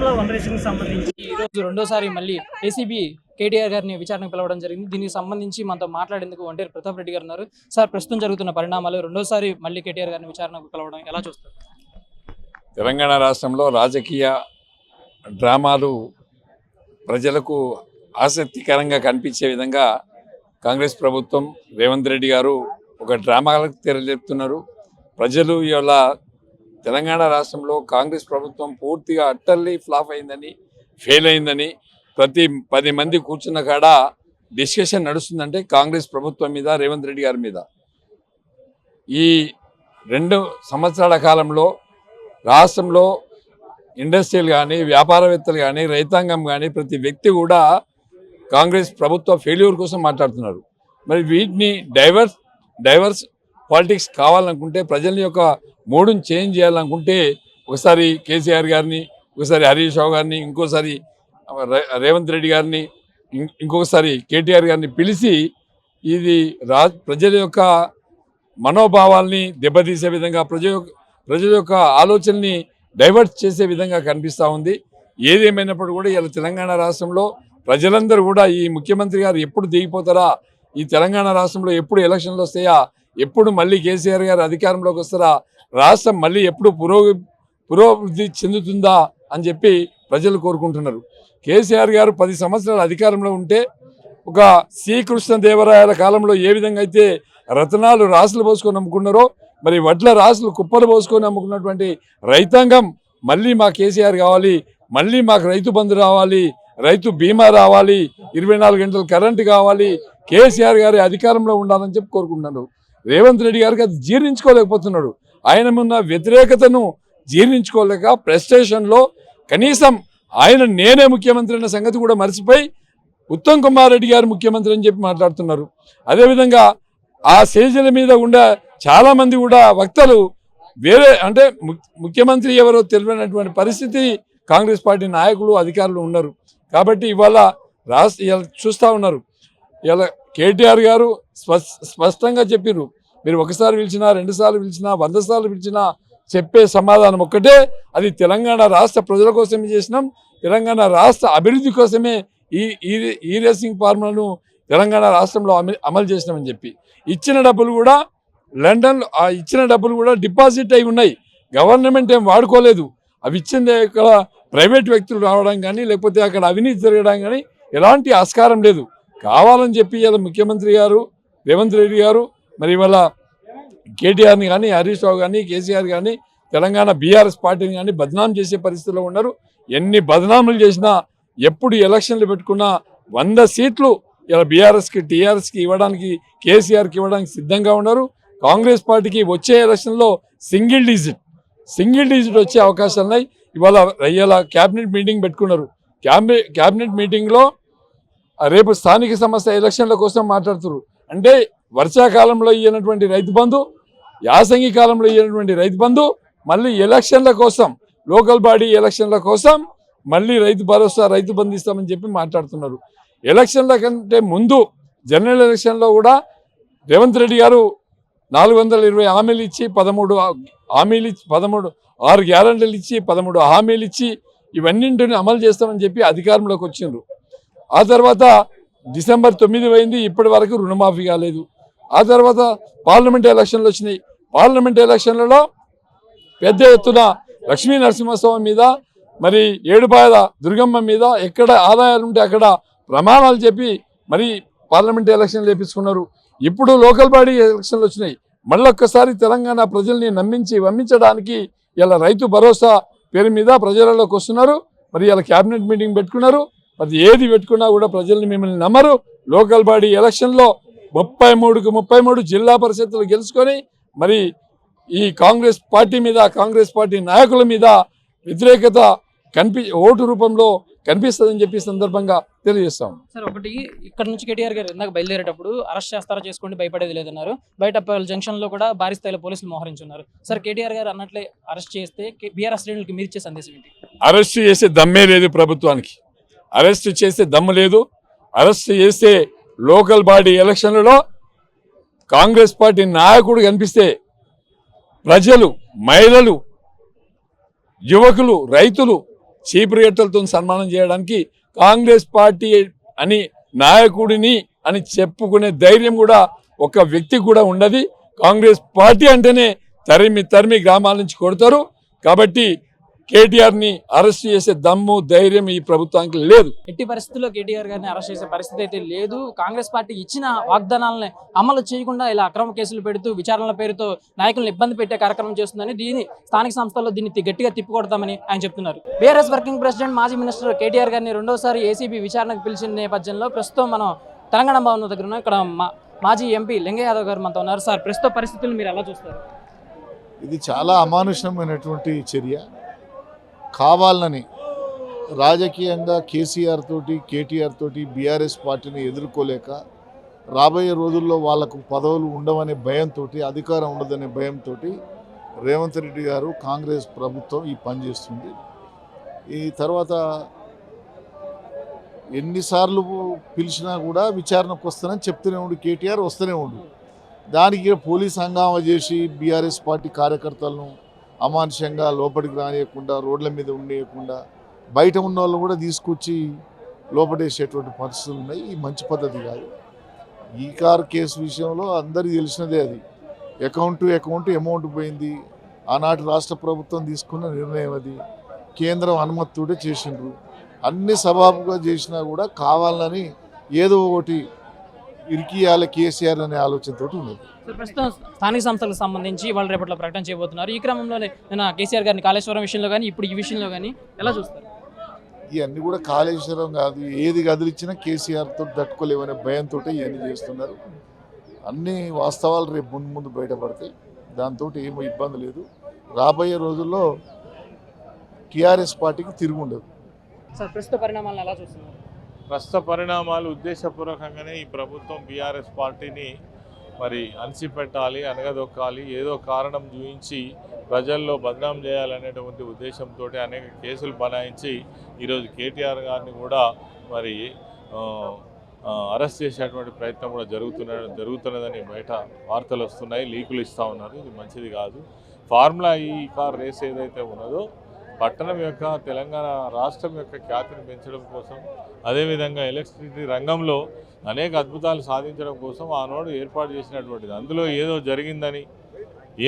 Formula one racing సంబంధించి ఈ రోజు రెండోసారి మళ్ళీ ఏసీబీ కేటీఆర్ గారిని విచారణకు పిలవడం జరిగింది. దీనికి సంబంధించి మనతో మాట్లాడేందుకు ఒంటేరు ప్రతాప్ రెడ్డి గారు ఉన్నారు. సార్ ప్రస్తుతం జరుగుతున్న పరిణామాలు రెండోసారి మళ్ళీ కేటీఆర్ గారిని విచారణకు పిలవడం ఎలా చూస్తారు? తెలంగాణ రాష్ట్రంలో రాజకీయ డ్రామాలు ప్రజలకు ఆసక్తికరంగా కనిపించే విధంగా కాంగ్రెస్ ప్రభుత్వం రేవంత్ రెడ్డి గారు ఒక డ్రామాలకు తెరలేపుతున్నారు. ప్రజలు ఇవాళ తెలంగాణ రాష్ట్రంలో కాంగ్రెస్ ప్రభుత్వం పూర్తిగా అట్టర్లీ ఫ్లాప్ అయిందని ఫెయిల్ అయిందని ప్రతి పది మంది కూర్చున్న కాడ డిస్కషన్ నడుస్తుందంటే కాంగ్రెస్ ప్రభుత్వం మీద రేవంత్ రెడ్డి గారి మీద. ఈ రెండు సంవత్సరాల కాలంలో రాష్ట్రంలో ఇండస్ట్రీలు కానీ వ్యాపారవేత్తలు కానీ రైతాంగం కానీ ప్రతి వ్యక్తి కూడా కాంగ్రెస్ ప్రభుత్వ ఫెయిల్యూర్ కోసం మాట్లాడుతున్నారు. మరి వీటిని డైవర్స్ డైవర్స్ పాలిటిక్స్ కావాలనుకుంటే ప్రజల యొక్క మూడుని చేంజ్ చేయాలనుకుంటే ఒకసారి కేసీఆర్ గారిని ఒకసారి హరీష్ రావు గారిని ఇంకోసారి రేవంత్ రెడ్డి గారిని ఇంకొకసారి కేటీఆర్ గారిని పిలిచి ఇది రా ప్రజల యొక్క మనోభావాల్ని దెబ్బతీసే విధంగా ప్రజ ప్రజల యొక్క ఆలోచనని డైవర్ట్ చేసే విధంగా కనిపిస్తూ ఉంది. ఏదేమైనప్పుడు కూడా ఇలా తెలంగాణ రాష్ట్రంలో ప్రజలందరూ కూడా ఈ ముఖ్యమంత్రి గారు ఎప్పుడు దిగిపోతారా? ఈ తెలంగాణ రాష్ట్రంలో ఎప్పుడు ఎలక్షన్లు వస్తాయా? ఎప్పుడు మళ్ళీ కేసీఆర్ గారు అధికారంలోకి వస్తారా? రాష్ట్రం మళ్ళీ ఎప్పుడు పురోగ పురోభివృద్ధి చెందుతుందా అని చెప్పి ప్రజలు కోరుకుంటున్నారు. కేసీఆర్ గారు పది సంవత్సరాలు అధికారంలో ఉంటే ఒక శ్రీకృష్ణదేవరాయల కాలంలో ఏ విధంగా అయితే రతనాలు రాసులు పోసుకొని అమ్ముకున్నారో మరి వడ్ల రాసులు కుప్పలు పోసుకొని అమ్ముకున్నటువంటి రైతాంగం మళ్ళీ మా కేసీఆర్ కావాలి మళ్ళీ మాకు రైతు బంధు రావాలి రైతు బీమా రావాలి ఇరవై నాలుగు గంటలు కరెంటు కావాలి కేసీఆర్ గారి అధికారంలో ఉండాలని చెప్పి కోరుకుంటున్నారు. రేవంత్ రెడ్డి గారికి అది జీర్ణించుకోలేకపోతున్నాడు. ఆయన ఉన్న వ్యతిరేకతను జీర్ణించుకోలేక ప్రెస్టేషన్లో కనీసం ఆయన నేనే ముఖ్యమంత్రి అన్న సంగతి కూడా మర్చిపోయి ఉత్తమ్ కుమార్ రెడ్డి గారు ముఖ్యమంత్రి అని చెప్పి మాట్లాడుతున్నారు. అదేవిధంగా ఆ స్టేజీల మీద ఉండే చాలామంది కూడా వక్తలు వేరే అంటే ము- ముఖ్యమంత్రి ఎవరో తెలియనటువంటి పరిస్థితి కాంగ్రెస్ పార్టీ నాయకులు అధికారులు ఉన్నారు. కాబట్టి ఇవాళ రాష్ట్ర చూస్తూ ఉన్నారు. ఇలా కేటీఆర్ గారు స్పష్టంగా చెప్పిర్రు. మీరు ఒకసారి పిలిచినా రెండు సార్లు పిలిచినా వంద సార్లు పిలిచినా చెప్పే సమాధానం ఒక్కటే. అది తెలంగాణ రాష్ట్ర ప్రజల కోసమే చేసినాం. తెలంగాణ రాష్ట్ర అభివృద్ధి కోసమే ఈ ఈ ఈ రేసింగ్ ఫార్ములను తెలంగాణ రాష్ట్రంలో అమలు అమలు చేసినామని చెప్పి. ఇచ్చిన డబ్బులు కూడా లండన్ ఆ ఇచ్చిన డబ్బులు కూడా డిపాజిట్ అయి ఉన్నాయి. గవర్నమెంట్ ఏం వాడుకోలేదు. అవి ఇచ్చింది ఇక్కడ ప్రైవేట్ వ్యక్తులు రావడం కానీ లేకపోతే అక్కడ అవినీతి జరగడం కానీ ఎలాంటి ఆస్కారం లేదు. కావాలని చెప్పి ఇలా ముఖ్యమంత్రి గారు రేవంత్ రెడ్డి గారు మరి ఇవాళ కేటీఆర్ని కానీ హరీష్ రావు కానీ కేసీఆర్ కానీ తెలంగాణ బీఆర్ఎస్ పార్టీని కానీ బదనాం చేసే పరిస్థితిలో ఉన్నారు. ఎన్ని బదనాములు చేసినా ఎప్పుడు ఎలక్షన్లు పెట్టుకున్నా వంద సీట్లు ఇలా బీఆర్ఎస్కి టీఆర్ఎస్కి ఇవ్వడానికి కేసీఆర్కి ఇవ్వడానికి సిద్ధంగా ఉన్నారు. కాంగ్రెస్ పార్టీకి వచ్చే ఎలక్షన్లో సింగిల్ డిజిట్ సింగిల్ డిజిట్ వచ్చే అవకాశాలు ఉన్నాయి. ఇవాళ ఇవాళ క్యాబినెట్ మీటింగ్ పెట్టుకున్నారు. క్యాబినెట్ క్యాబినెట్ మీటింగ్లో రేపు స్థానిక సంస్థ ఎలక్షన్ల కోసం మాట్లాడుతున్నారు. అంటే వర్షాకాలంలో ఇయ్యనటువంటి రైతు బంధు యాసంగి కాలంలో ఇయ్యనటువంటి రైతు బంధు మళ్ళీ ఎలక్షన్ల కోసం లోకల్ బాడీ ఎలక్షన్ల కోసం మళ్ళీ రైతు భరోసా రైతు బంధు ఇస్తామని చెప్పి మాట్లాడుతున్నారు. ఎలక్షన్ల కంటే ముందు జనరల్ ఎలక్షన్లో కూడా రేవంత్ రెడ్డి గారు నాలుగు వందల ఇరవై హామీలు ఇచ్చి పదమూడు హామీలు ఇచ్చి పదమూడు ఆరు గ్యారంటీలు ఇచ్చి పదమూడు హామీలు ఇచ్చి ఇవన్నింటిని అమలు చేస్తామని చెప్పి అధికారంలోకి వచ్చిండ్రు. ఆ తర్వాత డిసెంబర్ తొమ్మిది పోయింది ఇప్పటి వరకు రుణమాఫీ కాలేదు. ఆ తర్వాత పార్లమెంట్ ఎలక్షన్లు వచ్చినాయి. పార్లమెంట్ ఎలక్షన్లలో పెద్ద ఎత్తున లక్ష్మీ నరసింహస్వామి మీద మరి ఏడుపాయల దుర్గమ్మ మీద ఎక్కడ ఆదాయాలు ఉంటే అక్కడ ప్రమాణాలు చెప్పి మరి పార్లమెంట్ ఎలక్షన్లు వేపించుకున్నారు ఇప్పుడు లోకల్ బాడీ ఎలక్షన్లు వచ్చినాయి. మళ్ళొక్కసారి తెలంగాణ ప్రజల్ని నమ్మించి వమ్మించడానికి ఇలా రైతు భరోసా పేరు మీద ప్రజలలోకి వస్తున్నారు. మరి ఇలా క్యాబినెట్ మీటింగ్ పెట్టుకున్నారు. మరి ఏది పెట్టుకున్నా కూడా ప్రజల్ని మిమ్మల్ని నమ్మరు. లోకల్ బాడీ ఎలక్షన్లో ముప్పై మూడుకు ముప్పై మూడు జిల్లా పరిషత్తులు గెలుచుకొని మరి ఈ కాంగ్రెస్ పార్టీ మీద కాంగ్రెస్ పార్టీ నాయకుల మీద వ్యతిరేకత కనిపి ఓటు రూపంలో కనిపిస్తుందని చెప్పి సందర్భంగా తెలియజేస్తాం. సార్ ఒకటి ఇక్కడ నుంచి కేటీఆర్ గారు ఇందాక బయలుదేరేటప్పుడు అరెస్ట్ చేస్తారా చేసుకోండి భయపడేది లేదన్నారు. బయట జంక్షన్లో కూడా భారీ స్థాయిలో పోలీసులు మోహరించున్నారు. సార్ కేటీఆర్ గారు అన్నట్లే అరెస్ట్ చేస్తే బీఆర్ఎస్ శ్రేణులకి మీరు ఇచ్చే సందేశం ఏంటి? అరెస్ట్ చేసే దమ్మే లేదు ప్రభుత్వానికి. అరెస్ట్ చేసే దమ్ము లేదు. అరెస్ట్ చేస్తే లోకల్ బాడీ ఎలక్షన్లలో కాంగ్రెస్ పార్టీ నాయకుడు కనిపిస్తే ప్రజలు మహిళలు యువకులు రైతులు చీపురు సన్మానం చేయడానికి కాంగ్రెస్ పార్టీ అని నాయకుడిని అని చెప్పుకునే ధైర్యం కూడా ఒక వ్యక్తి కూడా ఉండదు. కాంగ్రెస్ పార్టీ అంటేనే తరిమి తరిమి గ్రామాల నుంచి కొడతారు. కాబట్టి కేటీఆర్ని అరెస్ట్ చేసే దమ్ము ధైర్యం ఈ ప్రభుత్వానికి లేదు. ఎట్టి పరిస్థితుల్లో కేటీఆర్ గారిని అరెస్ట్ చేసే పరిస్థితి అయితే లేదు. కాంగ్రెస్ పార్టీ ఇచ్చిన వాగ్దానాలను అమలు చేయకుండా ఇలా అక్రమ కేసులు పెడుతూ విచారణల పేరుతో నాయకులను ఇబ్బంది పెట్టే కార్యక్రమం చేస్తుందని దీని స్థానిక సంస్థల్లో దీన్ని గట్టిగా తిప్పికొడతామని ఆయన చెప్తున్నారు. బీఆర్ఎస్ వర్కింగ్ ప్రెసిడెంట్ మాజీ మినిస్టర్ కేటీఆర్ గారిని రెండోసారి ఏసీబీ విచారణకు పిలిచిన నేపథ్యంలో ప్రస్తుతం మనం తెలంగాణ భవన్ దగ్గర ఉన్నాం. ఇక్కడ మా- మాజీ ఎంపీ లింగయ్య యాదవ్ గారు మనతో ఉన్నారు. సార్ ప్రస్తుత పరిస్థితులు మీరు ఎలా చూస్తారు? ఇది చాలా అమానుషమైనటువంటి చర్య. కావాలని రాజకీయంగా కేసీఆర్ తోటి కేటీఆర్ తోటి బీఆర్ఎస్ పార్టీని ఎదుర్కోలేక రాబోయే రోజుల్లో వాళ్ళకు పదవులు ఉండవనే భయంతో అధికారం ఉండదనే భయంతో రేవంత్ రెడ్డి గారు కాంగ్రెస్ ప్రభుత్వం ఈ పని చేస్తుంది. ఈ తర్వాత ఎన్నిసార్లు పిలిచినా కూడా విచారణకు వస్తానని చెప్తూనే ఉండు కేటీఆర్ వస్తూనే ఉండు. దానికి పోలీస్ హంగామా చేసి బీఆర్ఎస్ పార్టీ కార్యకర్తలను అమానుషంగా లోపలికి రానియకుండా రోడ్ల మీద ఉండేయకుండా బయట ఉన్న వాళ్ళు కూడా తీసుకొచ్చి లోపడేసేటువంటి పరిస్థితులు ఉన్నాయి. ఈ మంచి పద్ధతి కాదు. ఈ కార్ కేసు విషయంలో అందరికీ తెలిసినదే అది. అకౌంట్ టు అకౌంట్ అమౌంట్ పోయింది. ఆనాటి రాష్ట్ర ప్రభుత్వం తీసుకున్న నిర్ణయం అది. కేంద్రం అనుమతితోటే చేసిండ్రు. అన్ని సబాబుగా చేసినా కూడా కావాలని ఏదో ఒకటి ఇరికియాల కేసీఆర్ అనే ఆలోచనతోటి ఉన్నది. ప్రస్తుతం స్థానిక సంస్థలకు సంబంధించి వాళ్ళు రేపట్లో ప్రకటన చేయబోతున్నారు. ఈ క్రమంలోనే నేను కేసీఆర్ గారిని కాళేశ్వరం విషయంలో కానీ ఇప్పుడు ఈ విషయంలో కానీ ఎలా చూస్తారు? ఇవన్నీ కూడా కాళేశ్వరం కాదు ఏది కదిలిచ్చినా కేసీఆర్తో తట్టుకోలేమనే భయంతో ఇవన్నీ చేస్తున్నారు. అన్ని వాస్తవాలు రేపు ముందు ముందు బయటపడతాయి దాంతో ఏమీ ఇబ్బంది లేదు. రాబోయే రోజుల్లో టీఆర్ఎస్ పార్టీకి తిరుగుండదు. సార్ ప్రస్తుత పరిణామాలను ఎలా చూస్తున్నారు? ప్రస్తుత పరిణామాలు ఉద్దేశపూర్వకంగానే ఈ ప్రభుత్వం బీఆర్ఎస్ పార్టీని మరి అణిచిపెట్టాలి అనగదొక్కాలి ఏదో కారణం చూపించి ప్రజల్లో బదనాం చేయాలనేటువంటి ఉద్దేశంతో అనేక కేసులు బనాయించి ఈరోజు కేటీఆర్ గారిని కూడా మరి అరెస్ట్ చేసేటువంటి ప్రయత్నం కూడా జరుగుతున్న జరుగుతున్నదని బయట వార్తలు వస్తున్నాయి లీకులు ఇస్తూ ఉన్నారు. ఇది మంచిది కాదు. ఫార్ములా ఈ కార్ రేస్ ఏదైతే ఉన్నదో పట్టణం యొక్క తెలంగాణ రాష్ట్రం యొక్క ఖ్యాతిని పెంచడం కోసం అదేవిధంగా ఎలక్ట్రిసిటీ రంగంలో అనేక అద్భుతాలు సాధించడం కోసం ఆనాడు ఏర్పాటు చేసినటువంటిది. అందులో ఏదో జరిగిందని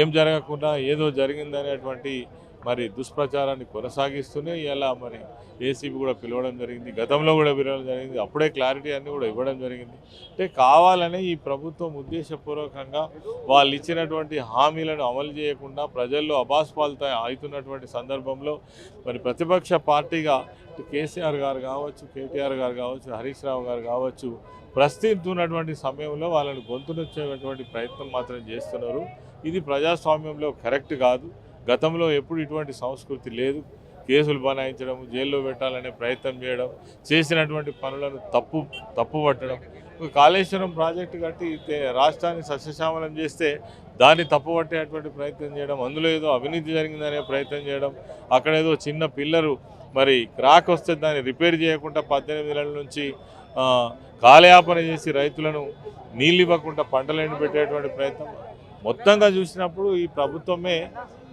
ఏం జరగకుండా ఏదో జరిగిందనేటువంటి మరి దుష్ప్రచారాన్ని కొనసాగిస్తూనే ఇలా మరి ఏసీబీ కూడా పిలవడం జరిగింది. గతంలో కూడా పిలవడం జరిగింది. అప్పుడే క్లారిటీ అన్నీ కూడా ఇవ్వడం జరిగింది. అంటే కావాలనే ఈ ప్రభుత్వం ఉద్దేశపూర్వకంగా వాళ్ళు ఇచ్చినటువంటి హామీలను అమలు చేయకుండా ప్రజల్లో అబాస్పాలతో అవుతున్నటువంటి సందర్భంలో మరి ప్రతిపక్ష పార్టీగా కేసీఆర్ గారు కావచ్చు కేటీఆర్ గారు కావచ్చు హరీష్ రావు గారు కావచ్చు ప్రశ్నిస్తున్నటువంటి సమయంలో వాళ్ళని గొంతునొచ్చేటువంటి ప్రయత్నం మాత్రం చేస్తున్నారు. ఇది ప్రజాస్వామ్యంలో కరెక్ట్ కాదు. గతంలో ఎప్పుడు ఇటువంటి సంస్కృతి లేదు. కేసులు బనాయించడం జైల్లో పెట్టాలనే ప్రయత్నం చేయడం చేసినటువంటి పనులను తప్పు తప్పు పట్టడం. కాళేశ్వరం ప్రాజెక్టు కట్టి రాష్ట్రాన్ని సస్యశ్యామలం చేస్తే దాన్ని తప్పుపట్టేటువంటి ప్రయత్నం చేయడం అందులో ఏదో అవినీతి జరిగిందనే ప్రయత్నం చేయడం అక్కడ ఏదో చిన్న పిల్లరు మరి క్రాక్ వస్తే దాన్ని రిపేర్ చేయకుండా పద్దెనిమిది నెలల నుంచి కాలయాపన చేసి రైతులను నీళ్ళు ఇవ్వకుండా పంటలు ఎండిపెట్టేటువంటి ప్రయత్నం. మొత్తంగా చూసినప్పుడు ఈ ప్రభుత్వమే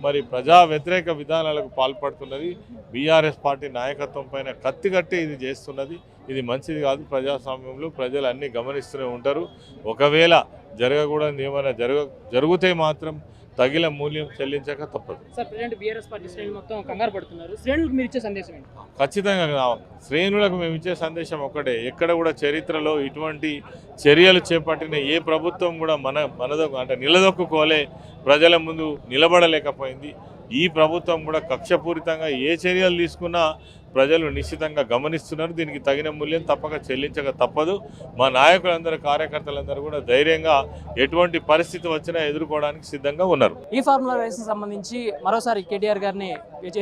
మరి ప్రజా వ్యతిరేక విధానాలకు పాల్పడుతున్నది. బీఆర్ఎస్ పార్టీ నాయకత్వం పైన కత్తి కట్టి ఇది చేస్తున్నది. ఇది మంచిది కాదు. ప్రజాస్వామ్యంలో ప్రజలు అన్నీ గమనిస్తూనే ఉంటారు. ఒకవేళ జరగకూడదు ఏమైనా జరగ జరిగితే మాత్రం తగిన మూల్యం చెల్లించక తప్పదు. సార్ ప్రజెంట్ బీఆర్ఎస్ పార్టీ శ్రేణులు మొత్తం కంగారు పడుతున్నారు. శ్రేణులకు మీరు ఇచ్చే సందేశం ఏంటి? ఖచ్చితంగా. శ్రేణులకు మేము ఇచ్చే సందేశం ఒకటే ఎక్కడ కూడా చరిత్రలో ఇటువంటి చర్యలు చేపట్టిన ఏ ప్రభుత్వం కూడా మన మనదొక అంటే నిలదొక్కుకోలే ప్రజల ముందు నిలబడలేకపోయింది. ఈ ప్రభుత్వం కూడా కక్షపూరితంగా ఏ చర్యలు తీసుకున్నా ప్రజలు నిశ్చితంగా గమనిస్తున్నారు. దీనికి తగిన మూల్యం తప్పక చెల్లించక తప్పదు. మా నాయకులందరూ కార్యకర్తలందరూ కూడా ధైర్యంగా ఎటువంటి పరిస్థితి వచ్చినా ఎదుర్కోవడానికి సిద్ధంగా ఉన్నారు. ఈ ఫార్ములా రేస్ సంబంధించి మరోసారి కేటీఆర్ గారిని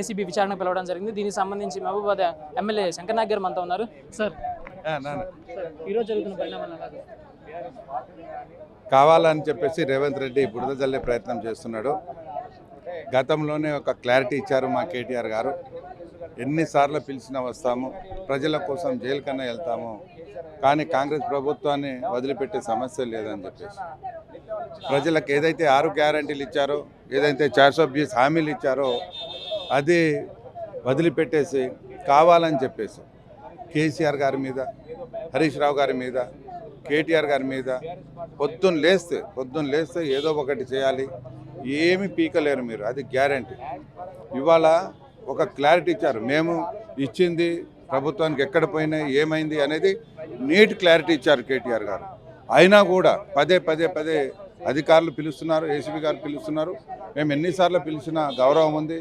ఏసీబీ విచారణ పిలవడం జరిగింది. దీనికి సంబంధించి మహబూబాద్ ఎమ్మెల్యే శంకర్ నాయక్ గారు మనతో ఉన్నారు. సార్. ఈరోజు జరుగుతున్న పరిణామాలు? కావాలని చెప్పేసి రేవంత్ రెడ్డి బురద జల్లే ప్రయత్నం చేస్తున్నాడు. గతంలోనే ఒక క్లారిటీ ఇచ్చారు మా కేటీఆర్ గారు. ఎన్నిసార్లు పిలిచినా వస్తాము. ప్రజల కోసం జైలు కన్నా వెళ్తాము. కానీ కాంగ్రెస్ ప్రభుత్వాన్ని వదిలిపెట్టే సమస్య లేదని చెప్పేసి. ప్రజలకు ఏదైతే ఆరు గ్యారంటీలు ఇచ్చారో ఏదైతే చార్ ఆఫ్ బీస్ హామీలు ఇచ్చారో అది వదిలిపెట్టేసి కావాలని చెప్పేసి. కేసీఆర్ గారి మీద హరీష్ రావు గారి మీద కేటీఆర్ గారి మీద పొద్దున్న లేస్తే పొద్దున్న లేస్తే ఏదో ఒకటి చేయాలి. ఏమి పీకలేరు మీరు అది గ్యారంటీ. ఇవాళ ఒక క్లారిటీ ఇచ్చారు. మేము ఇచ్చింది ప్రభుత్వానికి ఎక్కడ పోయినాయి ఏమైంది అనేది నీట్ క్లారిటీ ఇచ్చారు కేటీఆర్ గారు. అయినా కూడా పదే పదే పదే అధికారులు పిలుస్తున్నారు ఏసీబీ గారు పిలుస్తున్నారు. మేము ఎన్నిసార్లు పిలిచినా గౌరవం ఉంది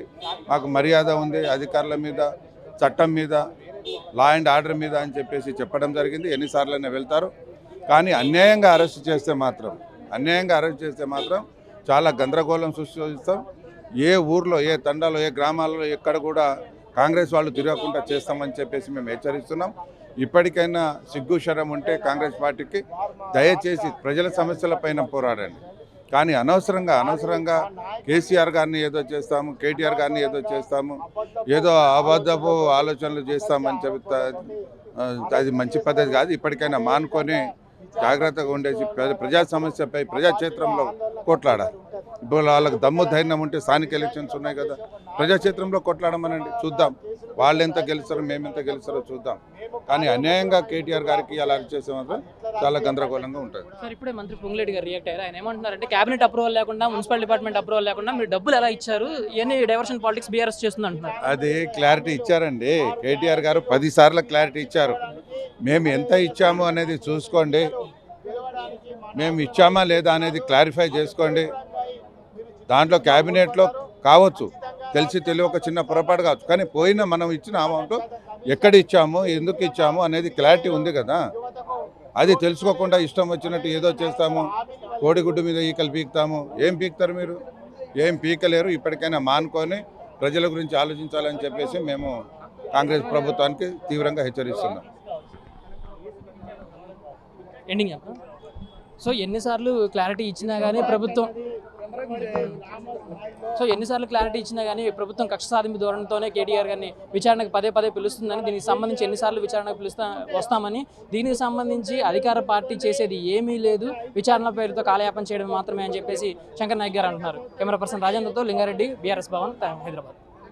మాకు మర్యాద ఉంది అధికారుల మీద చట్టం మీద లా అండ్ ఆర్డర్ మీద అని చెప్పేసి చెప్పడం జరిగింది. ఎన్నిసార్లైనా వెళ్తారు. కానీ అన్యాయంగా అరెస్ట్ చేస్తే మాత్రం అన్యాయంగా అరెస్ట్ చేస్తే మాత్రం చాలా గందరగోళం సృష్టిస్తాం. ఏ ఊర్లో ఏ తండాలో ఏ గ్రామాల్లో ఎక్కడ కూడా కాంగ్రెస్ వాళ్ళు తిరగకుండా చేస్తామని చెప్పేసి మేము హెచ్చరిస్తున్నాం. ఇప్పటికైనా సిగ్గు శరం ఉంటే కాంగ్రెస్ పార్టీకి దయచేసి ప్రజల సమస్యలపైన పోరాడండి. కానీ అనవసరంగా అనవసరంగా కేసీఆర్ గారిని ఏదో చేస్తాము కేటీఆర్ గారిని ఏదో చేస్తాము ఏదో అబద్ధపు ఆలోచనలు చేస్తామని చెప్తా అది మంచి పద్ధతి కాదు. ఇప్పటికైనా మానుకొని జాగ్రత్తగా ఉండేసి ప్ర- ప్రజా సమస్యపై ప్రజాక్షేత్రంలో కొట్లాడాలి. ఇప్పుడు వాళ్ళకి దమ్ము ధైర్యం ఉంటే స్థానిక ఎలక్షన్స్ ఉన్నాయి కదా. ప్రజాక్షేత్రంలో కొట్లాడమనండి. చూద్దాం. వాళ్ళు ఎంత గెలుస్తారో మేము ఎంత గెలుస్తారో చూద్దాం. కానీ అన్యాయంగా కేటీఆర్ గారికి అలా చేసే మాత్రం చాలా గందరగోళంగా ఉంటుంది. సార్ ఇప్పుడే మంత్రి పొంగులేటి గారు రియాక్ట్ అయ్యారు. ఆయన ఏమంటున్నారంటే కేబినెట్ అప్రూవల్ లేకుండా మున్సిపల్ డిపార్ట్మెంట్ అప్రూవల్ లేకుండా మీరు డబ్బులు ఎలా ఇచ్చారు? ఇవన్నీ డైవర్షన్ పాలిటిక్స్ బీఆర్ఎస్ చేస్తుంది అంటున్నారు అది క్లారిటీ ఇచ్చారండి. కేటీఆర్ గారు పది సార్లు క్లారిటీ ఇచ్చారు. మేము ఎంత ఇచ్చాము అనేది చూసుకోండి. మేము ఇచ్చామా లేదా అనేది క్లారిఫై చేసుకోండి. దాంట్లో క్యాబినెట్లో కావచ్చు. తెలిసి తెలియక చిన్న పొరపాటు కావచ్చు. కానీ పోయిన మనం ఇచ్చిన అమౌంట్ ఎక్కడ ఇచ్చాము ఎందుకు ఇచ్చాము అనేది క్లారిటీ ఉంది కదా. అది తెలుసుకోకుండా ఇష్టం వచ్చినట్టు ఏదో చేస్తాము. కోడిగుడ్డు మీద ఈకలు పీకుతాము. ఏం పీకుతారు మీరు? ఏం పీకలేరు. ఇప్పటికైనా మానుకొని ప్రజల గురించి ఆలోచించాలని చెప్పేసి మేము కాంగ్రెస్ ప్రభుత్వానికి తీవ్రంగా హెచ్చరిస్తున్నాం. ఎండింగ్ చెప్పండి సో ఎన్నిసార్లు క్లారిటీ ఇచ్చినా కానీ ప్రభుత్వం సో ఎన్నిసార్లు క్లారిటీ ఇచ్చినా కానీ ప్రభుత్వం కక్ష సాధింపు ధోరణితోనే కేటీఆర్ గారిని విచారణకు పదే పదే పిలుస్తుందని దీనికి సంబంధించి ఎన్నిసార్లు విచారణకు పిలుస్తా వస్తామని దీనికి సంబంధించి అధికార పార్టీ చేసేది ఏమీ లేదు. విచారణ పేరుతో కాలయాపన చేయడం మాత్రమే అని చెప్పేసి శంకర్ నాయక్ గారు అంటున్నారు. కెమెరా పర్సన్ రాజేంద్రతో లింగారెడ్డి బీఆర్ఎస్ భవన్ హైదరాబాద్.